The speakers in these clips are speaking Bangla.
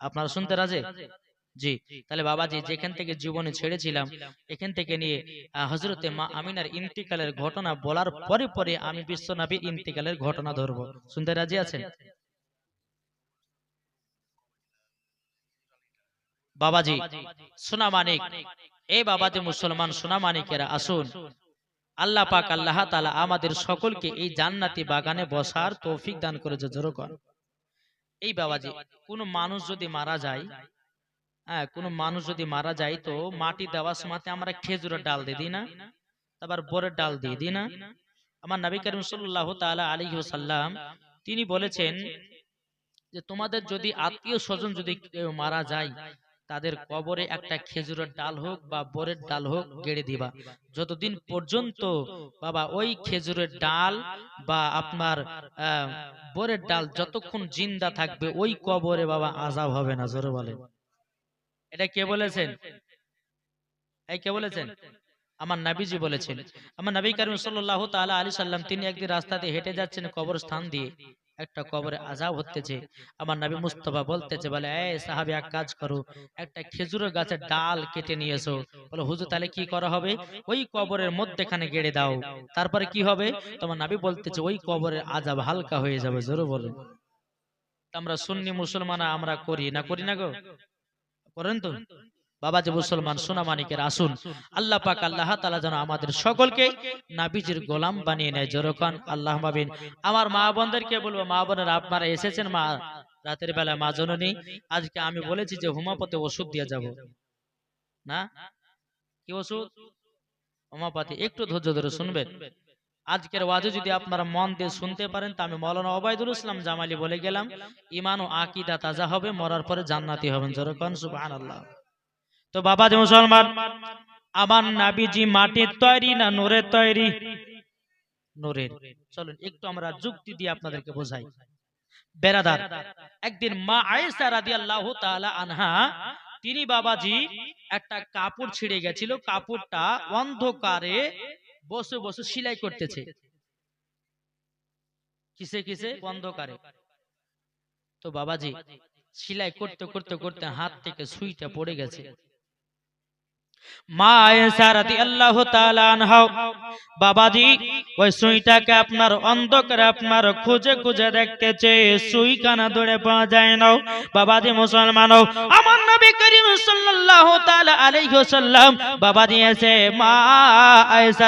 আপনারা শুনতে রাজে? জি। তাহলে বাবাজি যেখান থেকে জীবনে ছেড়েছিলাম এখান থেকে নিয়ে হজরতে মা আমিনার ইন্তিকালের ঘটনা বলার পরে পরে আমি বিশ্বনবীর ইন্তিকালের ঘটনা ধরবো। শুনতে রাজি আছেন? বাবাজি সোনা মানিক। এই বাবাজি মুসলমান সোনা মানিকেরা আসুন। আল্লাহ পাক আল্লাহ তালা আমাদের সকলকে এই জান্নাতি বাগানে বসার তৌফিক দান করেছে জোরকর এই বাবাজি কোনো মানুষ যদি মারা যায় হ্যাঁ কোনো মানুষ যদি মারা যায় তো মাটি দেওয়ার সময় আমরা খেজুরের ডাল দিয়ে দিই না তারপর বরের ডাল দিয়ে দিই না। আমার নবী করিম সাল্লাহ তাআলা আলাইহি সাল্লাম তিনি বলেছেন যে তোমাদের যদি আত্মীয় স্বজন যদি কেউ মারা যায় তাদের কবরে একটা খেজুরের ডাল হোক বা বোরের ডাল হোক গেড়ে দিবা। যতদিন পর্যন্ত বাবা ওই খেজুরের ডাল বা আপনার বোরের ডাল যতক্ষণ জিন্দা থাকবে ওই কবরে বাবা আজাব হবে না জোরে বলেন। এটা কে বলেছেন? এই কে বলেছেন? আমার নাবিজি বলেছেন। আমার নবী করিম সাল্লাল্লাহু তাআলা আলাইহি সাল্লাম তিনি একদিন রাস্তা দিয়ে হেঁটে যাচ্ছেন কবরস্থান দিয়ে। একটা কবরে আজাব হতেছে আমার নবী মুস্তফা বলতেছে বলে এই সাহাবী এক কাজ করো একটা খেজুরের গাছের ডাল কেটে নিয়ে এসো। বলে হুজুর তাহলে কি করা হবে? ওই কবরের মধ্যেখানে গেড়ে দাও। তারপরে কি হবে? তোমার নাবি বলতেছে ওই কবরের আজাব হালকা হয়ে যাবে জোরে বলেন। আমরা সুন্নি মুসলমান আমরা করি না করি না গো। করেন তো? বাবা যে মুসলমান সোনা মানিকের আসুন। আল্লাহ পাক আল্লাহ তালা যেন আমাদের সকলকে নাবিজির গোলাম বানিয়ে নেয়। জোরকান আল্লাহ মাবিন আমার মা বোনদেরকে বলব মা বোনেরা আপনারা এসেছেন মা রাতের বেলা মা জননী। আজকে আমি বলেছি যে হোমিওপ্যাথি ওষুধ দিয়ে যাব। না? কি ওষুধ? হোমিওপ্যাথি একটু ধৈর্য ধরে শুনবেন। আজকের ওয়াজে যদি আপনারা মন দিয়ে শুনতে পারেন তা আমি মৌলানা ওবায়দুল ইসলাম জামালি বলে গেলাম ইমান ও আকিদা তাজা হবে মরার পরে জান্নাতি হবেন। জোরকান সুবহানাল্লাহ। তো বাবা যে মুসলমান, আমার নাবিজি মাটির তৈরি না নোরের তৈরি? নোরের। চলুন, একটু আমরা যুক্তি দিয়ে আপনাদেরকে বোঝাই। বেরাদার, একদিন মা আয়েশা রাদিয়াল্লাহু তাআলা আনহা, তিনি বাবাজি একটা কাপড় ছিঁড়ে গেছিল, কাপড়টা অন্ধকারে বসে বসে সেলাই করতেছে। কিসে কিসে? অন্ধকারে। তো বাবাজি সেলাই করতে করতে করতে হাত থেকে সুইটা পড়ে গেছে। মা তাআলা আনহা বাবাজি, ওই সুইটাকে আপনার অন্ধকারে আপনার খুঁজে খুঁজে সুই কানা ধরে পাওয়া যায় না। বাবাজি মুসলমান আমার নবী করিম সাল্লাল্লাহু তাআলা আলাইহি ওয়াসাল্লাম, বাবাজি এসে, মা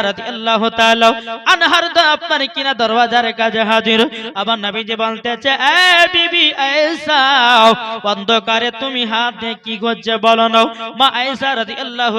রাদিয়াল্লাহু তাআলা, আনহার দা আপনার কিনা দরওয়াজার কাছে হাজির? আমার নবীজি বলতেছে, এ বিবি অন্ধকারে তুমি হাত দিয়ে কি করছে বলো না? মা আয়েশা রাদিয়াল্লাহু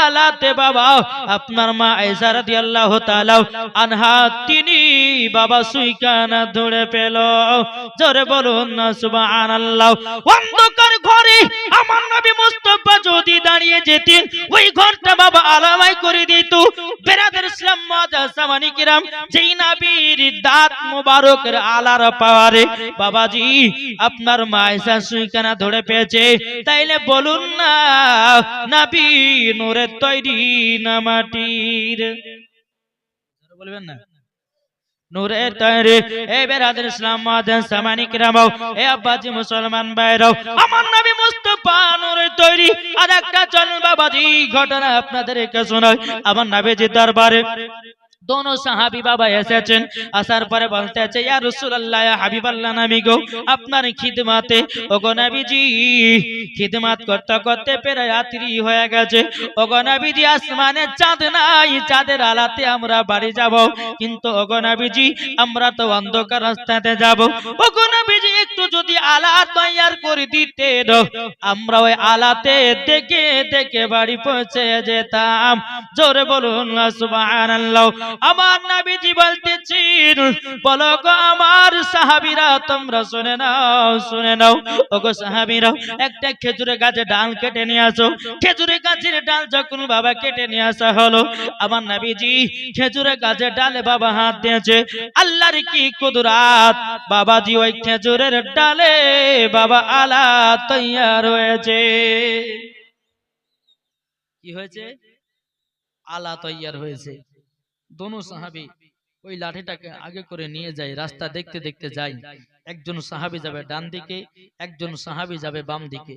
আলাতে বাবা, আপনার মা আয়েশা রাদিয়াল্লাহু তাআলা আনহা, তিনি বাবা সুইকানা ধরে পেল। জোরে বলুন না, সুবহানাল্লাহ। অন্ধকার ঘরে আমার নবী মুস্তাফা যদি দাঁড়িয়ে যেতেন, ওই ঘরটা বাবা আলামাই করে দিত। বেরাদের ইসলাম মাদা সামানি কিরাম যেই নবীর দাঁত মুবারকের আলার পাওয়ারে বাবাজি, আপনার মা আয়েশা সুইকানা ধরে পেয়েছে। তাইলে বলুন না, নবী নূরের তৈরি না মাটির। বলবেন না? তৈরি। বেরাদের ইসলাম সামানিক রামাও এ আব্বাজি মুসলমান বাইরাও। আমার নবী মুস্তাফা নূরের তৈরি। আর একটা চল বাবাজি ঘটনা আপনাদেরকে শোনাই। আমার নবীজি দরবারে দোনো সাহাবি বাবা এসেছেন আসার পরে বলতে আছে ইয়া রাসূলুল্লাহ ইয়া হাবিবাল্লাহ নবী গো আপনার খিদমাতে ওগো নবীজি খিদমাত করতে করতে পেরে রাত্রি হয়ে গেছে ওগো নবীজি আসমানে চাঁদ নাই চাঁদের আলাতে আমরা বাড়ি যাব কিন্তু ওগো নবীজি আমরা তো অন্ধকার রাস্তাতে যাব ওগো নবীজি একটু যদি আলা তৈয়ার করে দিতে দাও আমরা ওই আলাতে দেখে দেখে বাড়ি পৌঁছে যেতাম জোরে বলুন সুবহানাল্লাহ আমার নাবিজি বলতেছেন বলো গো আমার সাহাবীরা, তোমরা শুনে নাও শুনে নাও। ওগো সাহাবীরা একটা খেজুরের গাছে ডাল কেটে নিয়ে আসো। খেজুরের গাছের ডাল যখন বাবা কেটে নিয়ে আসা হলো, আমার নাবিজি খেজুরের গাছের ডালে বাবা হাত দিয়েছে। আল্লাহর কি কুদরাত? বাবাজি ওই খেজুরের ডালে বাবা আলা তৈয়ার হয়েছে। কি হয়েছে? আলা তৈয়ার হয়েছে। দোনো সাহাবি ওই লাঠিটাকে আগে করে নিয়ে যায় রাস্তা দেখতে দেখতে যায়। একজন সাহাবি যাবে ডান দিকে একজন সাহাবি যাবে বাম দিকে।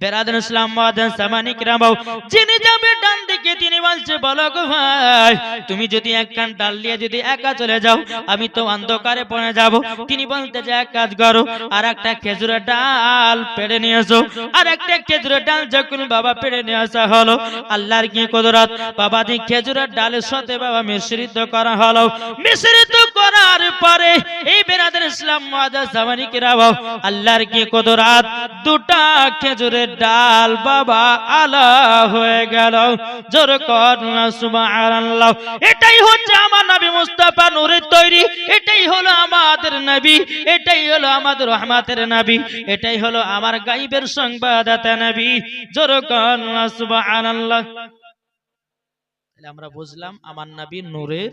বেরাদ ইসলাম মাদান সামানিক রামাও। যিনি যাবে ডান দিকে তিনি বলছে, বলো গো ভাই, তুমি যদি এক কান ডাল নিয়ে যদি একা চলে যাও, আমি তো অন্ধকারে পড়ে যাব। তিনি বলতে যে, এক কাজ করো, আর একটা খেজুরের ডাল পেড়ে নিয়ে এসো। আর একটা খেজুরের ডাল যখন বাবা পেড়ে নিয়ে আসা হলো, আল্লাহর কি কুদরত? বাবা দি খেজুরের ডালের সাথে বাবা মিশ্রিত করা হলো। মিশ্রিত করার পরে এই বেরাদের ইসলাম মাদান সামানিক রামাও আল্লাহর কি কুদরত? দুটা খেজুরের ডাল বাবা আলা হয়ে গেল। জোর সুবহানাল্লাহ। এটাই হচ্ছে আমার নবী মুস্তাফা নূরের তৈরি। এটাই হলো আমাদের নবী। এটাই হলো আমাদের রহমাতের নবী। এটাই হলো আমার গাইবের সংবাদদাতা নবী। জোর সুবহানাল্লাহ। তাহলে আমরা বুঝলাম আমার নবী নূরের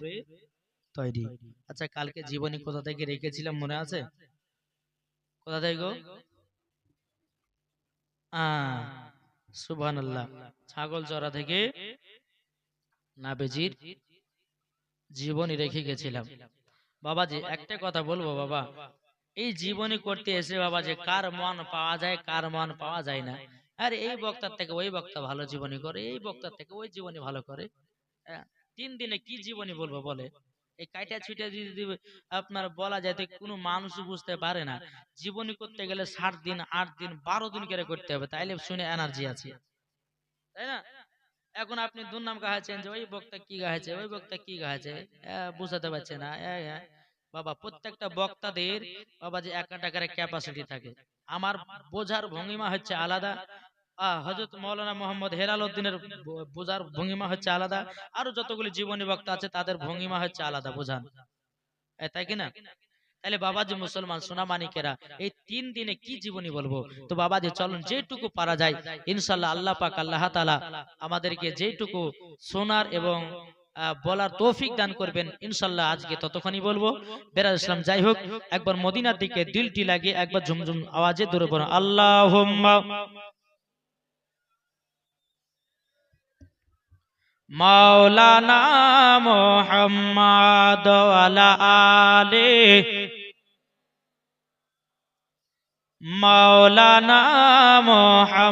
তৈরি। আচ্ছা কালকে জীবনী কোথা থেকে রেখেছিলাম মনে আছে? কোথা থেকে গো? সুবহান ছাগল চড়া থেকে নাবেজির জীবনী রেখে গেছিলাম। বাবাজি একটা কথা বলব বাবা? এই জীবনী করতে এসে বাবা যে কার মন পাওয়া যায় কার মন পাওয়া যায় না? আর এই বক্তার থেকে ওই বক্তা ভালো জীবনী করে এই বক্তার থেকে ওই জীবনী ভালো করে। হ্যাঁ, তিন দিনে কি জীবনী বলব বলে? এই কাইটা ছুটে যদি আপনার বলা যায় তো কোনো মানুষ বুঝতে পারে না। জীবনী করতে গেলে ষাট দিন আট দিন বারো দিন করে করতে হবে তাইলে শুনে এনার্জি আছে। তাই না? এখন আপনি দুর্নাম গাহাছেন যে ওই বক্তা কি গাহাছে ওই বক্তা কি গাহাছে বুঝাতে পারছে না। বাবা প্রত্যেকটা বক্তাদের বাবা যে একটা টাকার ক্যাপাসিটি থাকে। আমার বোঝার ভঙ্গিমা হচ্ছে আলাদা। হজরত মৌলানা মোহাম্মদ হেলাল উদ্দিনের বোঝার ভঙ্গিমা হচ্ছে আলাদা। আরও যতগুলি জীবনী বক্তা আছে, তাদের ভঙ্গিমা হচ্ছে আলাদা, বোঝান। তাই কিনা? তাহলে বাবাজি মুসলমান সোনামানিকেরা এই তিন দিনে কি জীবনী বলব? তো বাবাজি, চলুন যেটুকু পারা যায় ইনশাল্লাহ আল্লাহ পাক, আল্লাহ তালা আমাদেরকে যেটুকু শোনার এবং বলার তৌফিক দান করবেন ইনশাল্লাহ আজকে ততক্ষণই বলব। বেরাজ ইসলাম, যাই হোক, একবার মদিনার দিকে দিলটি লাগিয়ে একবার ঝুমঝুম আওয়াজে দূরে পড়ো আল্লাহ মাওলানা মোহাম্মদ আলা আলে। মাওলানা মোহাম্মদ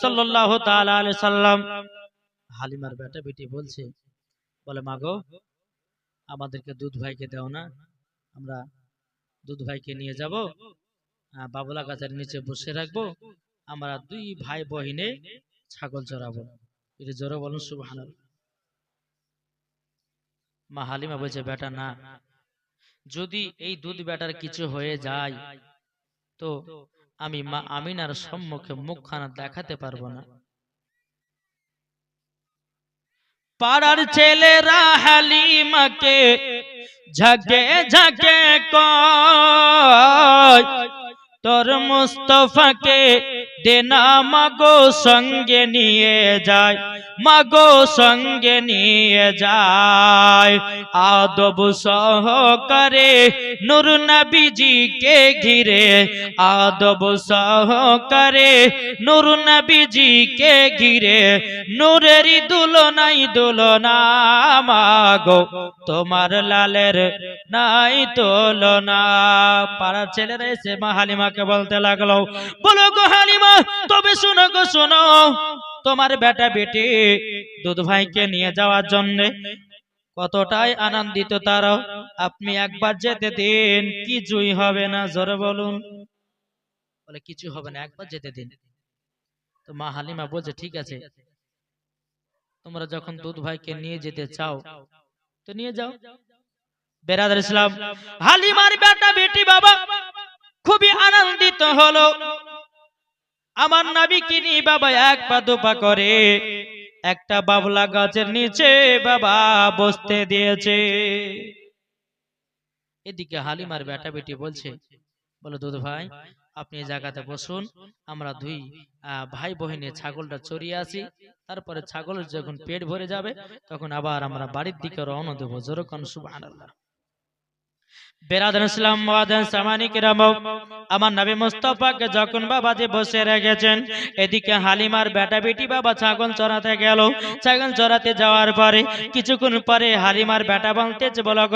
সাল্লাল্লাহু তাআলা আলাইহি সাল্লাম। হালিমার বেটা বেটি বলছে, বলে মাগো আমাদেরকে দুধ ভাইকে দাও না, আমরা দুধ ভাইকে নিয়ে যাব বাবুলা গাছের নিচে বসে রাখব, আমরা দুই ভাই বহিনে ছাগল চড়াবো এটা জোরে বলুন সুবহানাল্লাহ। মা হালিমা বলছে, বেটা, না। যদি এই দুধ বেটার কিছু হয়ে যায়, তো আমি মা আমিনার সম্মুখে মুখখানা দেখাতে পারব না। পাড়ার ছেলেরা হালিমাকে ঝাঁকে ঝাঁকে কয় তোর মুস্তফাকে দেনা মাগো সঙ্গে নিয়ে যায়। মাগো সঙ্গে নিয়ে যায়। আদব সহকারে নূর নবীজিকে ঘিরে, আদব সহকারে নূর নবীজিকে ঘিরে নূরেরই দুলনাই দুলনা মাগো, তোমার লালের নাই তুলনা। পাড়ার ছেলেরা এসে মা হালিমাকে বলতে লাগল, বলো গো হালিমা, তবে শোনো গো শোনো। তোমার বেটা বেটি দুধ ভাইকে নিয়ে যাওয়ার জন্য। কতটাই আনন্দিত তারাও, আপনি একবার যেতে দিন কিছুই হবে না, জোরে বলুন। বলে, কিছু হবে না, একবার যেতে দিন। তো মা হালিমা বলছে, ঠিক আছে। তোমরা যখন দুধ ভাইকে নিয়ে যেতে চাও, তো নিয়ে যাও। বেরাদার ইসলাম, হালিমার বেটা বেটি বাবা, খুবই আনন্দিত হলো। আমার নাবি কিনি, বাবা, এক পা দুপা করে। একটা বাবলা গাছের নিচে বাবা বসতে দিয়েছে। এদিকে হালিমার বেটা বেটি বলছে, বলো, দুধ ভাই, আপনি জায়গাতে বসুন। আমরা দুই ভাই বহিনে ছাগলটা চড়িয়ে আসি। তারপরে ছাগলের যখন পেট ভরে যাবে, তখন আবার আমরা বাড়ির দিকে রওনা দেবো। যেরকম সুবহানাল্লাহ। কিছুক্ষণ পরে হালিমার বেটা বলো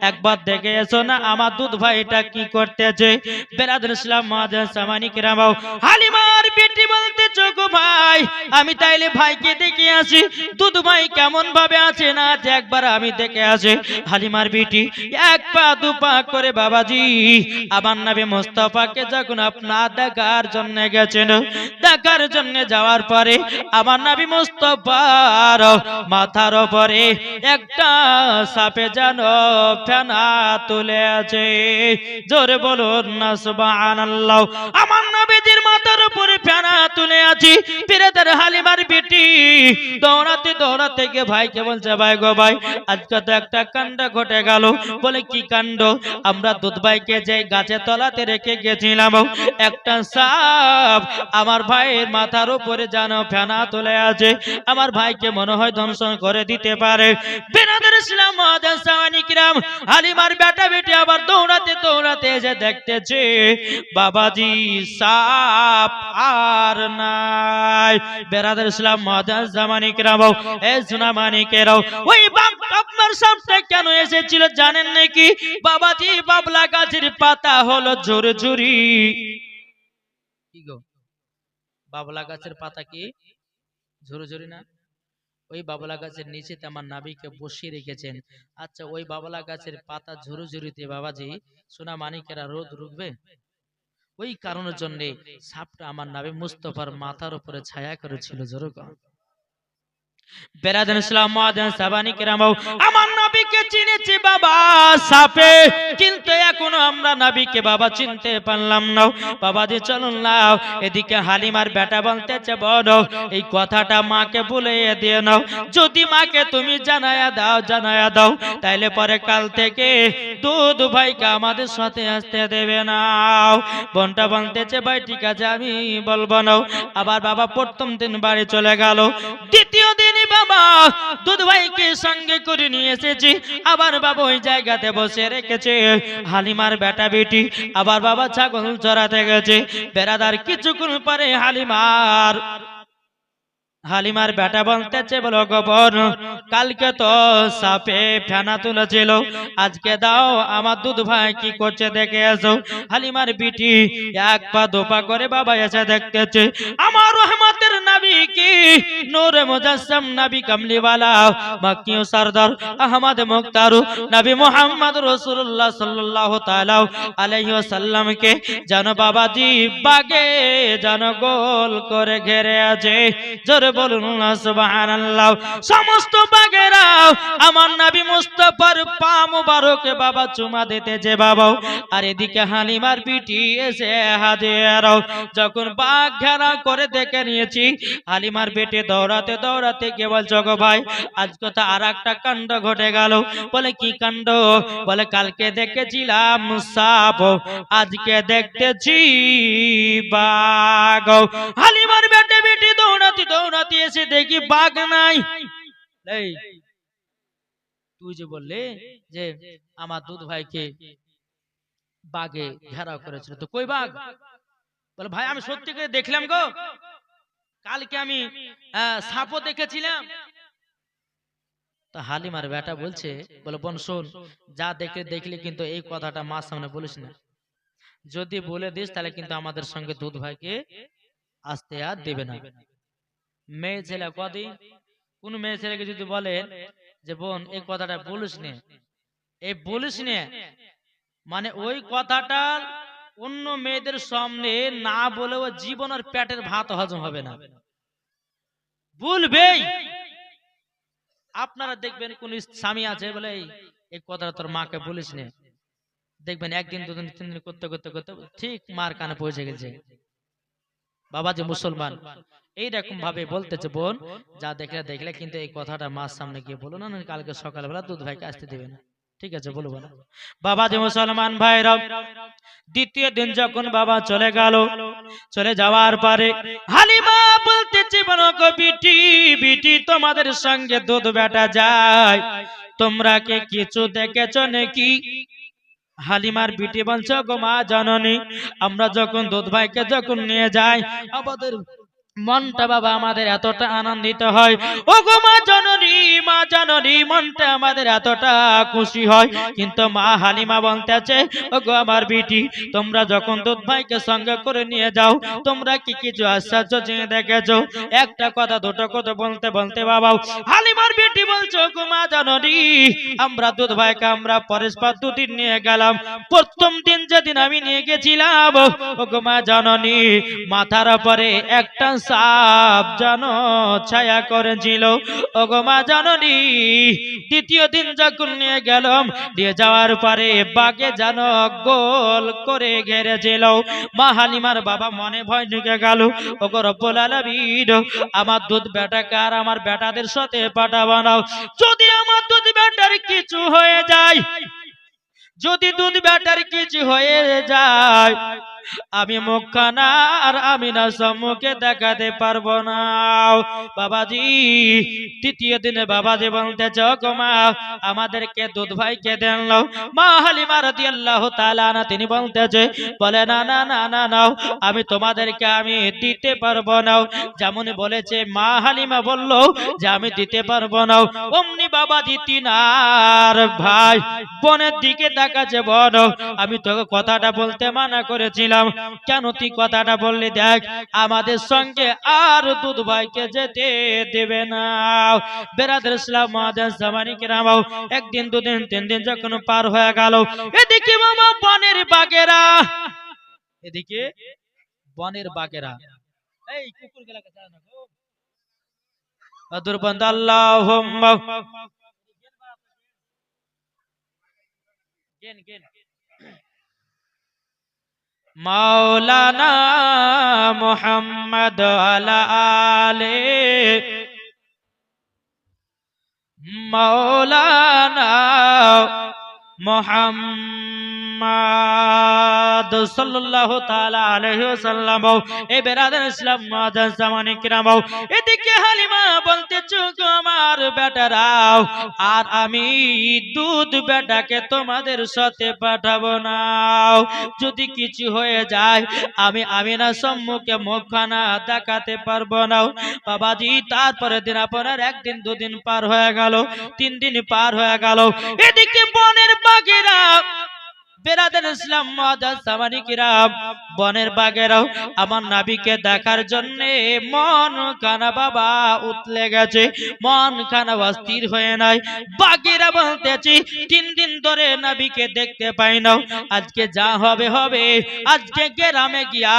একবার দেখে এসো না আমার দুধ ভাইটা কি করতেছে? বেরাদান ইসলাম মুআদ্দিন সামানি কিরাম হালিমার বেটি বলতেছে গো ভাই, আমি তাইলে ভাইকে দেখে আসি। দুধ ভাই কেমন ভাবে আছে না একবার আমি দেখে আসি। হালিমার বিটি, এক পা দু পা করে বাবাজি, আমার নবী মোস্তফাকে যখন আপনার দেখার জন্য গেছেন, দেখার জন্য যাওয়ার পরে আমার নবী মোস্তফার মাথার উপরে একটা সাপে যেন ফেনা তুলে আছে জোরে বলুন না সুবহানাল্লাহ, আমার ফেনা তুলে আছি। পিরেদের হালিমার বেটি দৌড়াতে দৌড়াতে গিয়ে ভাইকে বলছে, ভাই গো ভাই, আজকে তো একটা কাণ্ড ঘটে গেল। বলে, কি কাণ্ড? আমরা দুধ ভাইকে যে গাছে তলাতে রেখে গেছিলাম একটা সাপ আমার ভাইয়ের মাথার উপরে যেন ফেনা তুলে আছে। আমার ভাইকে মনে হয় ধ্বংসন করে দিতে পারে। বেনাদের ইসলাম মহাদান হালিমার বেটা বেটি আবার দৌড়াতে দৌড়াতে এসে দেখতেছে, বাবাজি, সাপ আর নাই। বেরাদের ইসলাম মহাদান জামানিকরাম এ সোনা মানিকেরাও ওই বাপ আপনার সামনে কেন এসেছিল জানেন নাকি? বাবাজি বাবলা গাছের পাতা হলো কি গো? বাবলা গাছের পাতা কি? ঝুরি ঝুরি না? ওই বাবলা গাছের নিচেতে আমার নাবিকে বসিয়ে রেখেছেন। আচ্ছা ওই বাবলা গাছের পাতা ঝুরু ঝুরিতে বাবাজি সোনা মানিকেরা রোদ রুখবে? ওই কারণের জন্যে সাপটা আমার নাবি মুস্তফার মাথার উপরে ছায়া করেছিল যেরকম বেরাদান ইসলাম মাদান সাবানি কেরামাও আমার নবীকে চিনেছি বাবা সাপে কিন্তু এখনও আমরা নবীকে বাবা চিনতে পারলাম না। বাবা যে চলুন নাও এদিকে হালিমার বেটা বলতেছে বড় এই কথাটা মাকে বলে দিয়ে নাও যদি মাকে তুমি জানায়া দাও জানায়া দাও তাইলে পরে কাল থেকে দুধ ভাইকে আমাদের সাথে আসতে দেবে নাও বোনটা বলতেছে ভাই ঠিক আছে আমি বলব না। আবার বাবা প্রথম দিন বাড়ি চলে গেল। দ্বিতীয় দিনই বাবা দুধ ভাইকে সঙ্গে করে নিয়ে এসেছি। আবার বাবা ওই জায়গাতে বসে রেখেছে। হালিমার বেটা বেটি, আবার বাবা ছাগল চড়াতে গেছে। বেড়াদার কিছুক্ষণ পরে হালিমার হালিমার বেটা বলতেছে, বলো গোপন কালকে তো সাপে ফেনা তুলেছিল। আজকে দাও, আমার দুধ ভাই কি করছে দেখে এসো। হালিমার বিটি এক পা দোপা করে বাবা এসে দেখতেছে, আমার রহমতের নাবি কি? নূরে মুজাসসাম নবী কামলিওয়ালা মাকিও সরদার, আহমদ মুক্তারু, নবী মোহাম্মদ রাসূলুল্লাহ সাল্লাল্লাহু তাআলা আলাইহি ওয়াসাল্লামকে যেন বাবাজি বাগে যেন গোল করে ঘেরে আছে। জোরে বলুন না, সুবহানাল্লাহ। সমস্ত বাগেরাও আমার নবী মুস্তাফার পা মুবারকে বাবা চুমা দিতে যে বাবা। আর এদিকে হালিমার পিটি এসে হাজির। যখন বাঘ ঘেরা করে দেখে নিয়েছি হালিমার পেটে দৌড়াতে দৌড়াতে কে বলছো গো ভাই, আজকে তো আর একটা কাণ্ড ঘটে গেল। বলে, কি কাণ্ড? বলে, কালকে দেখেছিলাম সাপ, আজকে দেখতেছি বাঘ। হালিমার বেটে বেটি দৌড়াতে দৌড়াতে এসে দেখি বাঘ নাই। তুই যে বললে যে আমার দুধ ভাইকে বাঘে ঘেরাও করেছিল, তো কই বাঘ? বলে, ভাই, আমি সত্যি করে দেখলাম গো কালকে আমি সাপও দেখেছিলাম। তা হালিমার বেটা বলছে, বলে, বোন, শোন, যা দেখে দেখলি কিন্তু এই কথাটা মার সামনে বলিস না। যদি বলে দিস, তাহলে কিন্তু আমাদের সঙ্গে দুধ ভাইকে আসতে আর দেবে না। মেয়ে ছেলে কদিন? কোন মেয়ে ছেলেকে যদি বলে যে, বোন, এই কথাটা বলিস নে। এই বলিস নে মানে ওই কথাটা অন্য মেয়েদের সামনে না বলেও জীবনের পেটের ভাত হজম হবে না। বলবেই আপনারা দেখবেন কোন স্বামী আছে বলে এই- কথাটা তোর মাকে বলিস নে। দেখবেন একদিন, দুদিন তিন দিন করতে করতে করতে ঠিক মার কানে পৌঁছে গেছে। বাবা যে মুসলমান এইরকম ভাবে বলতেছে বোন, যা দেখলে দেখলে কিন্তু এই কথাটা মার সামনে গিয়ে বলো। না, কালকে সকালবেলা দুধ ভাইকে আসতে দেবে না। ঠিক আছে বলব না। বাবা যে মুসলমান ভাইরা দ্বিতীয় দিন যখন বাবা চলে গেল চলে যাওয়ার পরে হালিমা বলতেছে বলো গো বিটি বিটি তোমাদের সঙ্গে দুধ বেটা যায় তোমরা কে কিছু দেখেছ নাকি? হালিমার বিটি বলছো গো মা জননী আমরা যখন দুধ ভাইকে যখন নিয়ে যাই আমাদের মনটা বাবা আমাদের এতটা আনন্দিত হয়। ও গো মা জননী মা জননী মনটা আমাদের এতটা খুশি হয়। কিন্তু মা হালিমা বলতেছে ও গো আমার বিটি তোমরা যখন দুধ ভাইকে সঙ্গে করে নিয়ে যাও তোমরা কি কিছু আশ্চর্য জিনিস দেখেছ? একটা কথা দুটো কথা বলতে বলতে বাবা হালিমার বিটি বলছো গো মা জননী আমরা দুধ ভাইকে আমরা পরস্পর দুদিন নিয়ে গেলাম। প্রথম দিন যেদিন আমি নিয়ে গেছিলাম ও গো মা জননী মাথার উপরে একটা সাপ যেন ছায়া করেছিল। ও গো জননী, দ্বিতীয় দিন যখন নিয়ে গেলাম, দিয়ে যাওয়ার পরে বাগে যেন গোল করে ঘেরেছিল মা হালিমার বাবা মনে ভয় ঢুকে গেল। ও গো রব্বুল আমার দুধ বেটাকে আর আমার বেটাদের সাথে পাঠাবো না। যদি আমার দুধ বেটার কিছু হয়ে যায়, যদি দুধ বেটার কিছু হয়ে যায় আমি মুখখানা আর আমি না সম্মুখে দেখাতে পারব না। বাবাজি, তৃতীয় দিনে বাবাজি বলতে মা, আমাদেরকে দুধ ভাইকে দেন নাও। মা হালিমা রাদিয়াল্লাহু তাআলা না তিনি বলতেছে বলে, না না না না, নাও, আমি তোমাদেরকে আমি দিতে পারব না। যেমন বলেছে, মা হালিমা বলল যে, আমি দিতে পারব না। অমনি বাবাজি তিনার ভাই বোনের দিকে দেখাচ্ছে, বন, আমি তোকে কথাটা বলতে মানা করেছিলাম কেন তুই কথাটা বললি দেখ, আমাদের সঙ্গে আর দুধ ভাইকে যেতে দেবে না। বেরাদের ইসলাম মহাদেশ জামানি কিরামাও একদিন, দুদিন, তিন দিন যখন পার হয়ে গেল, এদিকে মামা বনের বাগেরা। এদিকে বনের বাগেরা। এই কুকুর গেলাকে আল্লাহ মাওলানা মোহাম্মদ আলা মাওলানা মোহাম্মদ সাল্লাল্লাহু তাআলা আলাইহি ওয়াসাল্লাম। এই বেরাদার ইসলাম মাদান জামানে কিরাম। এদিকে হালিমা বলতেছ, গো আমার বেটারাও আর আমি দুধ বেটাকে তোমাদের সাথে পাঠাবো না। যদি কিছু হয়ে যায়, আমি আমিনা সম্মুখে মুখখানা দেখাতে পারব না। বাবাজি, তারপরে দিন আপনার একদিন, দুদিন পার হয়ে গেল, তিন দিন পার হয়ে গেল। এদিকে বনের বাগেরা বেরাদের ইসলাম সামানিকিরাম বনের বাগেরাও, আমার নাবিকে দেখার জন্য মন খানা বাবা উতলে গেছে, মন খানা অস্থির হয়ে নাই। বাগেরা বলতেছি, তিন দিন ধরে নাবিকে দেখতে পাই না। আজকে যা হবে হবে। আজকে গ্রামে গিয়া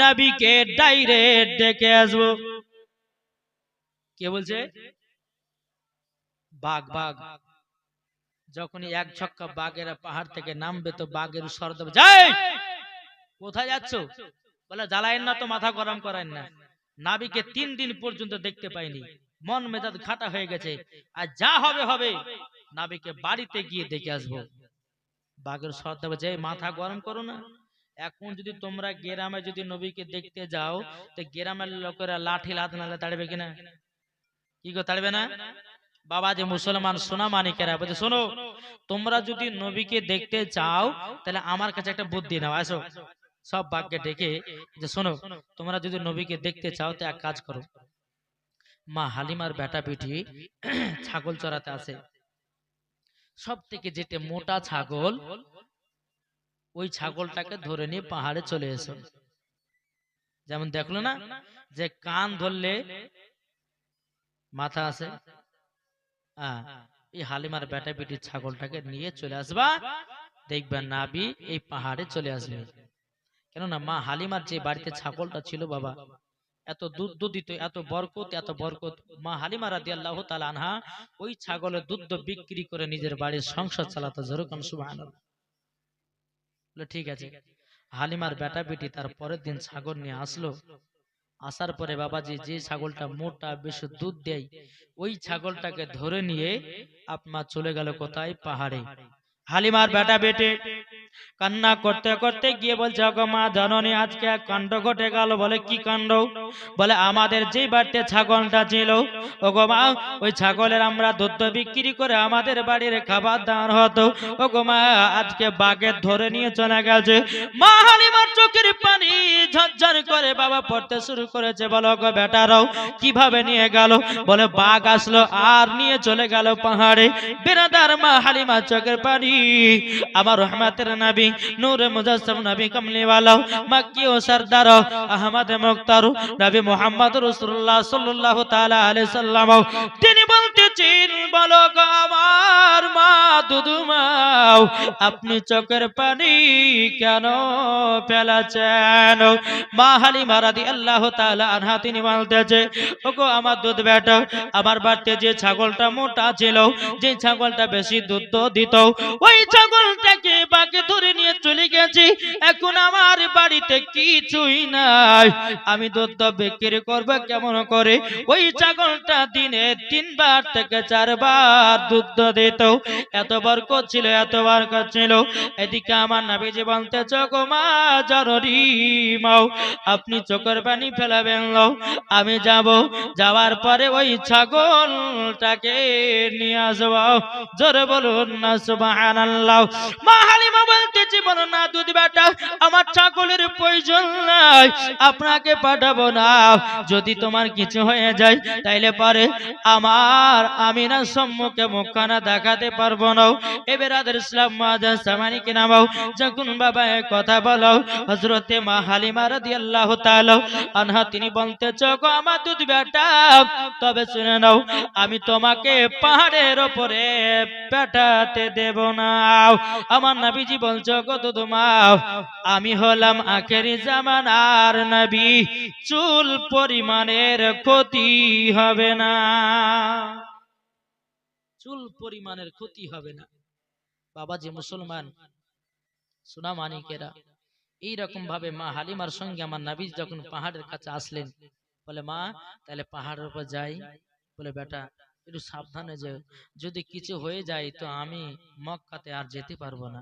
নাবিকে ডাইরেক্ট ডেকে আসব। কে বলছে? বাঘ বাঘ। যখনই এক ছক্কা বাঘের পাহাড় থেকে নামবে তো বাঘের স্বর দেবে। যাই! কোথায় যাচ্ছ? বলে জ্বালায়েন না তো মাথা গরম করেন না। নাবিকে তিন দিন পর্যন্ত দেখতে পাইনি। মন মেজাজ খাটা হয়ে গেছে। আর যা হবে হবে নাবিকে বাড়িতে গিয়ে দেখে আসব। বাঘের স্বর দেবে যে মাথা গরম করো না। এখন যদি তোমরা গ্রামে যদি নবীকে দেখতে যাও তো গ্রামের লোকেরা লাঠি লাত নালে তাড়বে কিনা? কি গো তাড়বে না? বাবা যে মুসলমান, সোনা মানিকেরা, বলছে, শোনো, তোমরা যদি নবীকে দেখতে চাও, তাহলে আমার কাছে একটা বুদ্ধি নাও, আসো। সব বাঘকে ডেকে যে, শোনো, তোমরা যদি নবীকে দেখতে চাও, তো এক কাজ করো। মা হালিমার বেটা বেটি ছাগল চড়াতে আছে সব থেকে যেতে মোটা ছাগল, ওই ছাগলটাকে ধরে নিয়ে পাহাড়ে চলে এসো। যেমন দেখল না, যে কান ধরলে মাথা আছে এই হালিমার বেটা বেটির ছাগলটাকে নিয়ে চলে আসবা। দেখবেন নাবি এই পাহাড়ে চলে আসবে। কেননা মা হালিমার যে বাড়িতে ছাগলটা ছিল বাবা, এত দুধ দুধিত, এত বরকত এত বরকত। মা হালিমা রাদি আল্লাহ আনহা ওই ছাগলের দুধ বিক্রি করে নিজের বাড়ির সংসার চালাতো যেরকম ঠিক আছে। হালিমার বেটা বেটি তার পরের দিন ছাগল নিয়ে আসলো। আসার পরে বাবাজি যে ছাগলটা মোটা, বেশি দুধ দেয়, ওই ছাগলটাকে ধরে নিয়ে আপনার চলে গেল কোথায়? পাহাড়ে। হালিমার বেটা বেটে। কান্না করতে করতে গিয়ে বলছে, "ওগো মা, জননী আজকে কাণ্ড ঘটে গেল বলে কি কাণ্ড? বলে, আমাদের যে বাড়িতে ছাগলটা ছিল, ওগো মা, ওই ছাগলের আমরা দুধ বিক্রি করে আমাদের বাড়ির খাবার দাঁড় হতো। ওগো মা, আজকে বাঘের ধরে নিয়ে চলে গেছে। মা হালিমার চোখের পানি ঝরঝর করে বাবা পড়তে শুরু করেছে। বলো গো বেটারাও, কীভাবে নিয়ে গেল? বলে, বাঘ আসলো আর নিয়ে চলে গেল পাহাড়ে। বেরাদার মা হালিমার চোখের পানি আমার রহমাতের নবী, নূরে মুজাসসম নবী কমলিওয়ালা, মক্কি ও সরদার আহমদ মুখতার নবী মোহাম্মদ রাসূলুল্লাহ সাল্লাল্লাহু তাআলা আলাইহি সাল্লাম। তিনি বলতেছেন, বলো গো আমার মা দুদুমাও, আপনি চোখের পানি কেন ফেলাছেন? মা হালিমা রাদিয়াল্লাহু তাআলা আনহা তিনি বলতেছে, ওগো আমার দুধ বেটা আমার বাড়িতে যে ছাগলটা মোটা ছিল, যে ছাগলটা বেশি দুধ দিত ওই ছাগলটাকে বাকে ধরে নিয়ে চলে গেছি। এখন আমার বাড়িতে কিছুই নাই। আমি দুধ তো বিক্রি করব কেমন করে? ওই ছাগলটা দিনে তিনবার থেকে চারবার দুধ দিত। এত বরকত ছিল, এত বরকত ছিল। এদিকে আমার নাবিজি বলতে চোখ মা, জরুরি মাও, আপনি চোখের পানি ফেলাবেন লও আমি যাব। যাওয়ার পরে ওই ছাগলটাকে নিয়ে আসব। জোরে বলুন না সুবহানাল্লাহ। মা বলতেছি বলো না দুধ বেটা, আমার ছাগলের প্রয়োজন নাই, আপনাকে পাঠাবো না। যদি তোমার কিছু হয়ে যায়, তাইলে পারে আমার আমি না সম্মুখে মুখখানা দেখাতে পারব না। এবার আদের ইসলাম মাজা সামানিকে নামাও যখন বাবা কথা বলো হজরতে মা হালিমা রাদিয়াল্লাহু তাআলা আনহা, তিনি বলতে চোখ আমার দুধ বেটা, তবে শুনে নাও, আমি তোমাকে পাহাড়ের ওপরে পেটাতে দেব না। আমার নবীজি বলছো কত তোমাও আমি হলাম আখেরি জামানার নবী। চুল পরিমাণের ক্ষতি হবে না। চুল পরিমাণের ক্ষতি হবে না। বাবাজি মুসলমান সোনা মানিকেরা এইরকম ভাবে মা হালিমার সঙ্গে আমার নাবিজ যখন পাহাড়ের কাছে আসলেন, বলে, মা, তাহলে পাহাড়ের উপর যাই। বলে, বেটা একটু সাবধানে যে যদি কিছু হয়ে যায় তো আমি মক্কাতে আর যেতে পারব না।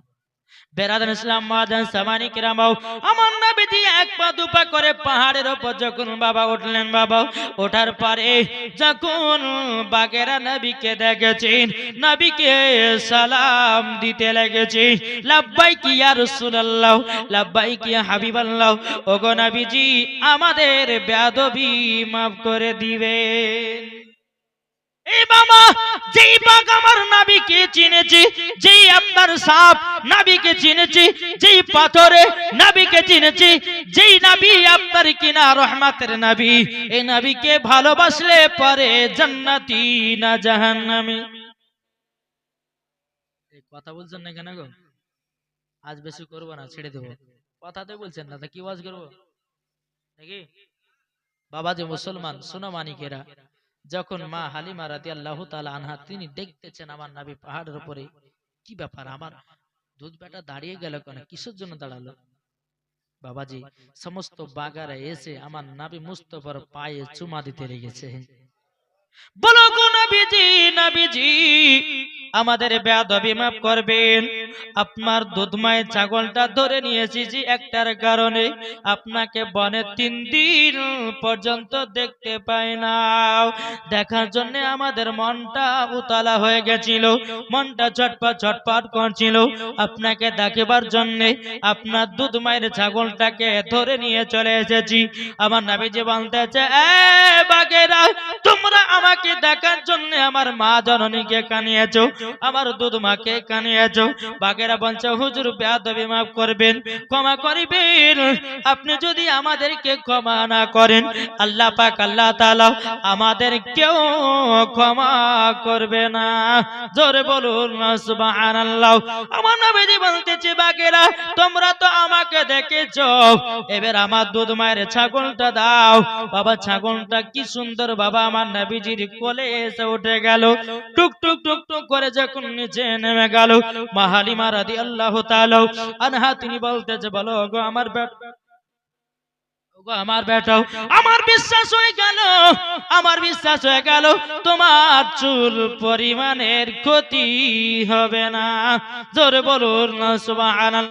বেরাদান ইসলাম মাদান সামানি কিরামাও আমার নবীজি এক পা দুপা করে পাহাড়ের উপর যখন বাবা উঠলেন বাবা, ওঠার পরে যখন বাগেরা নবীকে দেখেছেন, নবীকে সালাম দিতে লেগেছে, লাব্বাই কি ইয়া রাসূলুল্লাহ কি হাবিবাল্লাহ, ওগো নবীজি আমাদের বেয়াদবি মাফ করে দিবেন। এই বাবা, যেই বাঘ আমার নাবিকে চিনেছি, যেই আপনার সাপ নাবিকে চিনেছি, যেই পাথরে নাবিকে চিনেছি, যেই নাবি আপনার কিনা রহমাতের নাবি এই নাবিকে ভালোবাসলে পরে জান্নাতি না জাহান্নামী। কথা বলছেন না কেন গো? আজ বেশি করব না, ছেড়ে দেবো। কথাতে বলছেন না, তা কি ওয়াজ করব? নাকি? বাবা যে মুসলমান সোনা মানিকেরা। যখন মা হালিমা রাতি আল্লাহ আনহা তিনি দেখতেছেন আমার নাবি পাহাড়ের উপরে কি ব্যাপার আমার দুধ বেটা দাঁড়িয়ে গেল কেন? কিসের জন্য দাঁড়াল? বাবাজি সমস্ত বাগারা এসে আমার নাবি মুস্তফার পায়ে চুমা দিতে লেগেছে। বলো গো আমাদের বেয়াদবি মাফ করবেন। আপনার দুধমায় ছাগলটা ধরে নিয়ে এসেছি একটার কারণে আপনাকে বনে তিন দিন পর্যন্ত দেখতে পাই না। দেখার জন্য আমাদের মনটা উতলা হয়ে গেছিল, মনটা ছটপট ছটপট করছিল। আপনাকে দেখাবার জন্য আপনার দুধ ছাগলটাকে ধরে নিয়ে চলে এসেছি। আমার নাবিজি বলতেছে বাগেরা, তোমরা আমাকে দেখার জন্য আমার মা জননীকে কানিয়েছো, আমার দুধ মাকে কানিয়েছো। বাগেরা বলছে, হুজুর, বেয়াদবি মাফ করবেন, ক্ষমা করিবেন। আপনি যদি আমাদেরকে ক্ষমা না করেন, আল্লাহ পাক, আল্লাহ তাআলা আমাদের কেউ ক্ষমা করবে না। জোরে বলুন, সুবহানাল্লাহ। আমার নবীজি বলতেছে, বাগেরা, তোমরা তো আমাকে দেখেছ। এবার আমার দুধ মায়ের ছাগলটা দাও। বাবা, ছাগলটা কি সুন্দর, বাবা, আমার নবীজির কোলে এসে উঠে গেল। টুক টুক টুক টুক করে যখন নিচে নেমে গেল, মাহালিমা রাদি আল্লাহ আনহা তিনি বলতেছে, বলো গো আমার আমার বেটাও আমার বিশ্বাস হয়ে গেল, আমার বিশ্বাস হয়ে গেল, তোমার চুল পরিমাণের ক্ষতি হবে না। জোরে বলুন